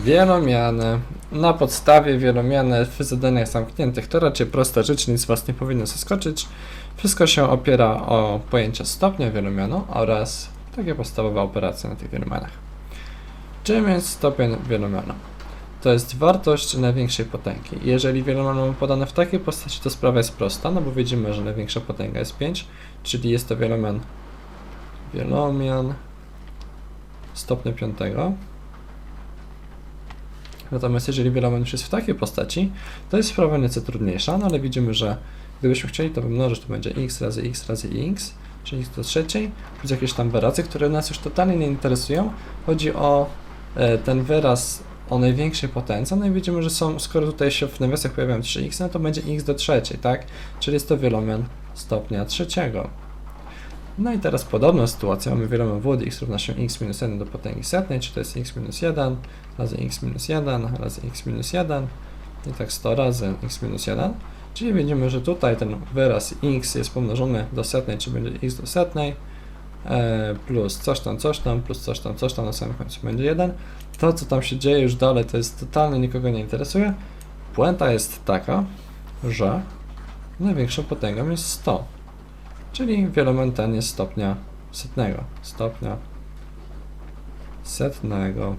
Wielomiany. Na podstawie wielomiany w zadaniach zamkniętych to raczej prosta rzecz, nic Was nie powinno zaskoczyć. Wszystko się opiera o pojęcia stopnia wielomianu oraz takie podstawowe operacje na tych wielomianach. Czym jest stopień wielomianu? To jest wartość największej potęgi. Jeżeli wielomian mamy podane w takiej postaci, to sprawa jest prosta, no bo widzimy, że największa potęga jest 5, czyli jest to wielomian wielomian stopnia piątego. Natomiast jeżeli wielomian już jest w takiej postaci, to jest sprawa nieco trudniejsza, no ale widzimy, że gdybyśmy chcieli to wymnożyć, to będzie x razy x razy x, czyli x do trzeciej, plus jakieś tam wyrazy, które nas już totalnie nie interesują. Chodzi o e, ten wyraz o największej potędze, no i widzimy, że są, skoro tutaj się w nawiasach pojawiają 3x, no to będzie x do trzeciej, tak? Czyli jest to wielomian stopnia trzeciego. No i teraz podobna sytuacja, mamy wody x równa się x minus 1 do potęgi setnej, czy to jest x minus 1 razy x minus 1 razy x minus 1 i tak 100 razy x minus 1. Czyli widzimy, że tutaj ten wyraz x jest pomnożony do setnej, czy będzie x do setnej, e, plus coś tam, coś tam, plus coś tam, coś tam, na samym końcu będzie 1. To, co tam się dzieje już dalej, to jest totalnie nikogo nie interesuje. Puenta jest taka, że największą potęgą jest 100, czyli wielomian ten jest stopnia setnego, stopnia setnego.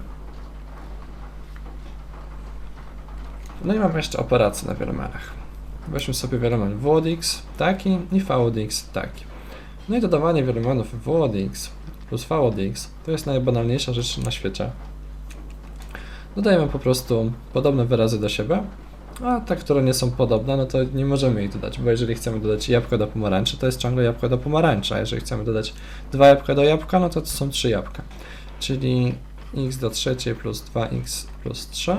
No i mamy jeszcze operacje na wielomianach. Weźmy sobie wielomian w taki i v taki. No i dodawanie wielomianów w plus v to jest najbanalniejsza rzecz na świecie. Dodajemy po prostu podobne wyrazy do siebie, a te, które nie są podobne, no to nie możemy ich dodać, bo jeżeli chcemy dodać jabłko do pomarańczy, to jest ciągle jabłko do pomarańczy, a jeżeli chcemy dodać dwa jabłka do jabłka, no to to są trzy jabłka. Czyli x do trzeciej plus 2x plus 3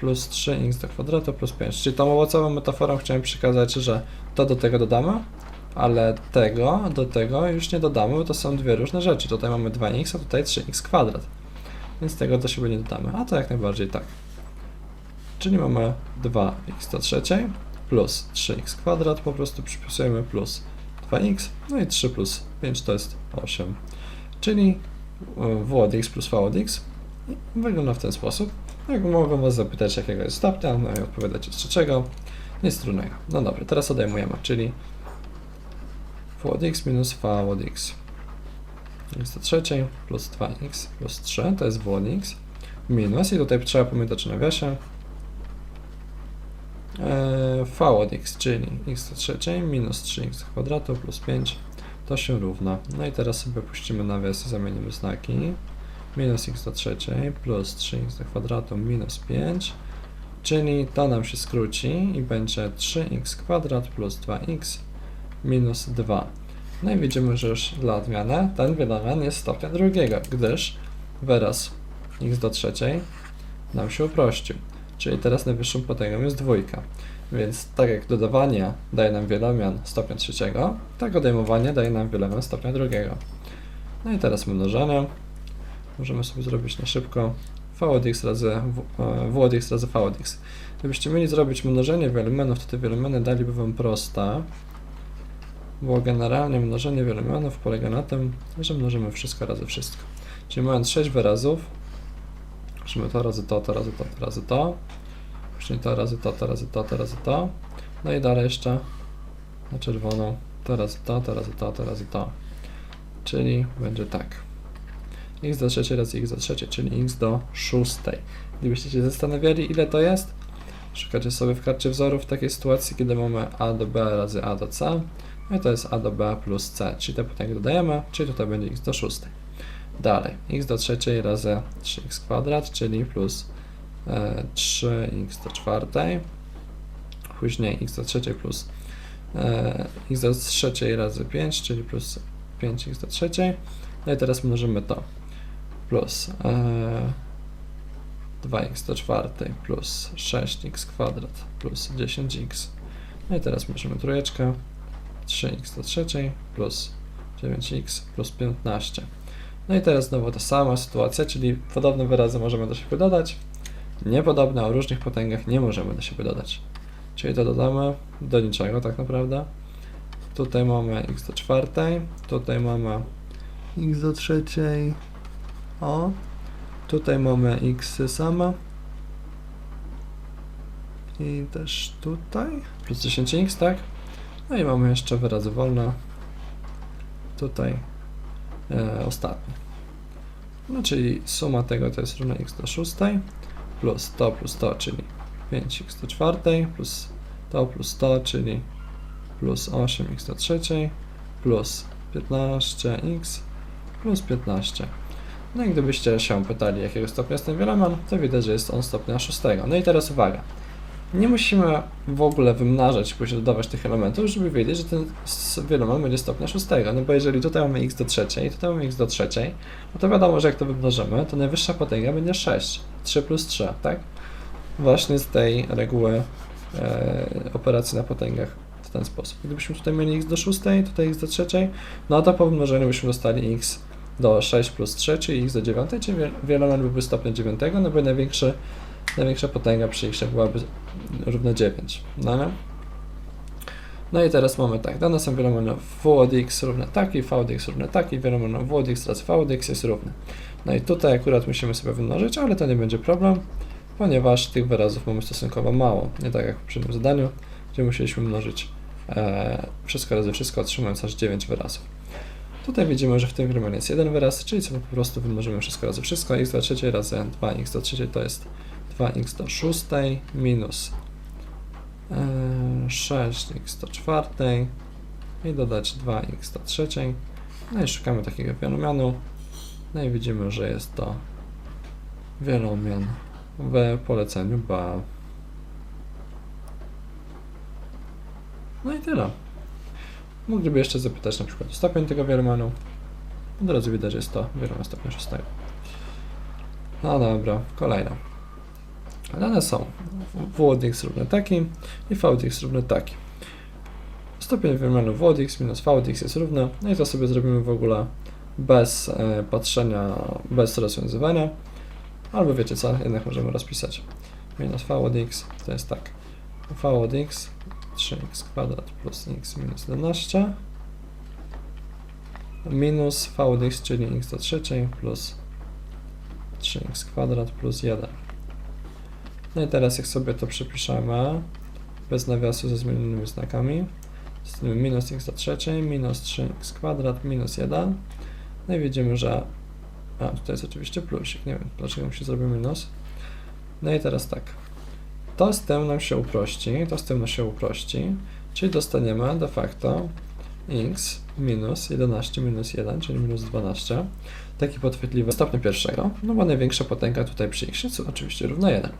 plus 3x do kwadratu plus 5. Czyli tą owocową metaforą chciałem przekazać, że to do tego dodamy, ale tego do tego już nie dodamy, bo to są dwie różne rzeczy. Tutaj mamy 2x, a tutaj 3x kwadrat. Więc tego do siebie nie dodamy, a to jak najbardziej tak. Czyli mamy 2x do trzeciej plus 3x kwadrat, po prostu przypisujemy plus 2x, no i 3 plus 5 to jest 8. Czyli w od x plus v od x wygląda w ten sposób. Jak mogą Was zapytać, jakiego jest stopnia, no i odpowiadać z trzeciego, nic trudnego. No dobra, teraz odejmujemy, czyli v od x minus v od x. do trzeciej plus 2x plus 3, to jest w od x, minus, i tutaj trzeba pamiętać o nawiasie, e, v od x, czyli x do trzeciej minus 3x do kwadratu plus 5, to się równa. No i teraz sobie puścimy nawias i zamienimy znaki minus x do trzeciej plus 3x do kwadratu minus 5, czyli to nam się skróci i będzie 3x kwadrat plus 2x minus 2. No i widzimy, że już dla odmiany ten wielomian jest stopnia drugiego, gdyż wyraz x do trzeciej nam się uprościł. Czyli teraz najwyższą potęgą jest dwójka. Więc tak jak dodawanie daje nam wielomian stopnia trzeciego, tak odejmowanie daje nam wielomian stopnia drugiego. No i teraz mnożenie. Możemy sobie zrobić na szybko v od x razy w, e, od x razy v od x. Gdybyście mieli zrobić mnożenie wielomianów, to te wielomany daliby wam proste, bo generalnie mnożenie wielomianów polega na tym, że mnożymy wszystko razy wszystko. Czyli mając 6 wyrazów, musimy to razy to, to razy to, to razy to, później to razy to, to razy to, to razy to, no i dalej jeszcze na czerwono to razy to, to razy to, to razy to. Czyli będzie tak x do trzeciej razy x do trzeciej, czyli x do szóstej. Gdybyście się zastanawiali, ile to jest, szukacie sobie w karcie wzorów w takiej sytuacji, kiedy mamy a do b razy a do c, no i to jest a do b plus c, czyli te potęgi dodajemy, czyli tutaj będzie x do szóstej. Dalej, x do trzeciej razy 3x kwadrat, czyli plus e, 3x do czwartej, później x do trzeciej plus e, x do trzeciej razy 5, czyli plus 5x do trzeciej, no i teraz mnożymy to. Plus e, 2x do czwartej plus 6x kwadrat plus 10x. No i teraz możemy trójeczkę. 3x do trzeciej plus 9x plus 15. No i teraz znowu ta sama sytuacja, czyli podobne wyrazy możemy do siebie dodać, niepodobne o różnych potęgach nie możemy do siebie dodać. Czyli to dodamy do niczego tak naprawdę. Tutaj mamy x do czwartej, tutaj mamy x do trzeciej, o. Tutaj mamy x same. I też tutaj. Plus 10x, tak? No i mamy jeszcze wyrazy wolne. Tutaj e, ostatni. No czyli suma tego to jest równa x do 6 plus to plus to, czyli 5x do 4 plus to plus to, czyli plus 8x do 3 plus 15x plus 15. No i gdybyście się pytali, jakiego stopnia jest ten wieloman, to widać, że jest on stopnia 6. No i teraz uwaga. Nie musimy w ogóle wymnażać, później dodawać tych elementów, żeby wiedzieć, że ten wieloman będzie stopnia 6. No bo jeżeli tutaj mamy x do trzeciej, tutaj mamy x do trzeciej, no to wiadomo, że jak to wymnożymy, to najwyższa potęga będzie 6. 3 plus 3, tak? Właśnie z tej reguły e, operacji na potęgach w ten sposób. Gdybyśmy tutaj mieli x do 6, tutaj x do trzeciej, no to po wymnożeniu byśmy dostali x do 6 plus 3, czyli x do 9, czyli wie- wieloman byłby stopnia 9, no bo największy, największa potęga przy x byłaby równa 9. No, nie? no i teraz mamy tak, dane są wielomany w od x równe taki, v równe taki, wieloman w od x razy jest równy. No i tutaj akurat musimy sobie wymnożyć, ale to nie będzie problem, ponieważ tych wyrazów mamy stosunkowo mało. Nie tak jak w poprzednim zadaniu, gdzie musieliśmy mnożyć e, wszystko razy wszystko, otrzymując aż 9 wyrazów. Tutaj widzimy, że w tym wielomanie jest jeden wyraz, czyli sobie po prostu wymnożymy wszystko razy wszystko. x do trzeciej razy 2x do trzeciej to jest 2x do szóstej minus e, 6x do czwartej i dodać 2x do trzeciej. No i szukamy takiego wielomanu. No i widzimy, że jest to wielomian w poleceniu B. No i tyle. Mogliby jeszcze zapytać na przykład o stopień tego wielomanu. Od razu widać, że jest to wielomian stopnia 6. No dobra, kolejna. Dane są w od x równy taki i v od x taki. Stopień wymianu w minus v jest równy. No i to sobie zrobimy w ogóle bez e, patrzenia, bez rozwiązywania. Albo wiecie co, jednak możemy rozpisać. Minus v to jest tak. v od x 3x kwadrat plus x minus 11 minus v czyli x do trzeciej plus 3x kwadrat plus 1. No i teraz jak sobie to przepiszemy bez nawiasu ze zmienionymi znakami, zostaniemy minus x do trzeciej, minus 3x kwadrat, minus 1. No i widzimy, że a, tutaj jest oczywiście plusik, nie wiem dlaczego mi się zrobił minus. No i teraz tak, to z tym nam się uprości, to z tym nam się uprości, czyli dostaniemy de facto x minus 11 minus 1, czyli minus 12, taki podchwytliwy stopnia pierwszego, no bo największa potęga tutaj przy x oczywiście równa 1.